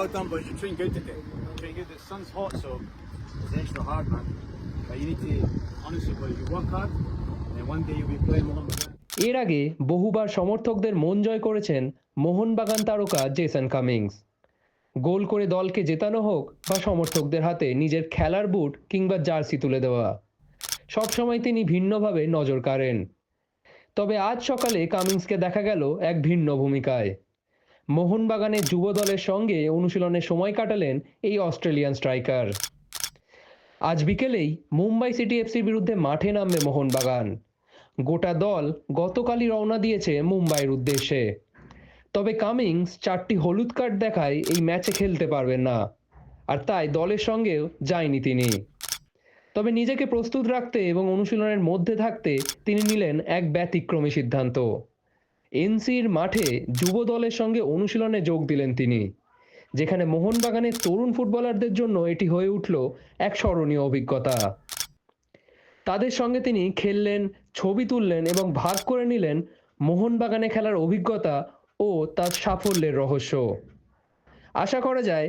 well done, boys. You're trained good today. Trained good. The sun's hot, so it's extra hard, man. But you need to, honestly, boys, you work hard, and then one day you'll be playing Mohammed. এর আগে বহুবার সমর্থকদের মন জয় করেছেন মোহনবাগান তারকা Jason Cummings গোল করে দলকে জেতানো হোক বা সমর্থকদের হাতে নিজের খেলার বুট কিংবা জার্সি তুলে দেওয়া সবসময় তিনি ভিন্নভাবে নজর কাড়েন তবে আজ সকালে কামিংসকে দেখা গেল এক ভিন্ন ভূমিকায় মোহনবাগানের যুব দলের সঙ্গে অনুশীলনে সময় কাটালেন এই অস্ট্রেলিয়ান স্ট্রাইকার। আজ বিকেলেই মুম্বাই সিটি এফসির বিরুদ্ধে মাঠে নামবে মোহনবাগান। গোটা দল গতকালই রওনা দিয়েছে মুম্বাইয়ের উদ্দেশ্যে। তবে কামিংস চারটি হলুদ কার্ড দেখায় এই ম্যাচে খেলতে পারবেন না, আর তাই দলের সঙ্গেও যায়নি তিনি। তবে নিজেকে প্রস্তুত রাখতে এবং অনুশীলনের মধ্যে থাকতে তিনি নিলেন এক ব্যতিক্রমী সিদ্ধান্ত। এনসির মাঠে যুব দলের সঙ্গে অনুশীলনে যোগ দিলেন তিনি, যেখানে মোহনবাগানের তরুণ ফুটবলারদের জন্য এটি হয়ে উঠল এক স্মরণীয় অভিজ্ঞতা। তাদের সঙ্গে তিনি খেললেন, ছবি তুললেন এবং ভাগ করে নিলেন মোহনবাগানে খেলার অভিজ্ঞতা ও তার সাফল্যের রহস্য। আশা করা যায়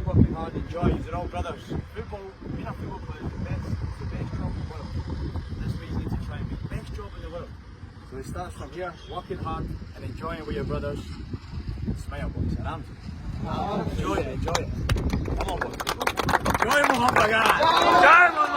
Keep working hard, enjoy. You're all brothers. Football, being a football player is the best, the best job in the world. That's what you need to try and be. Best job in the world. So it starts from here, working hard and enjoying with your brothers. Smile, boys. Around. Enjoy it, enjoy it. Come on, boys. Enjoy Mohammed again.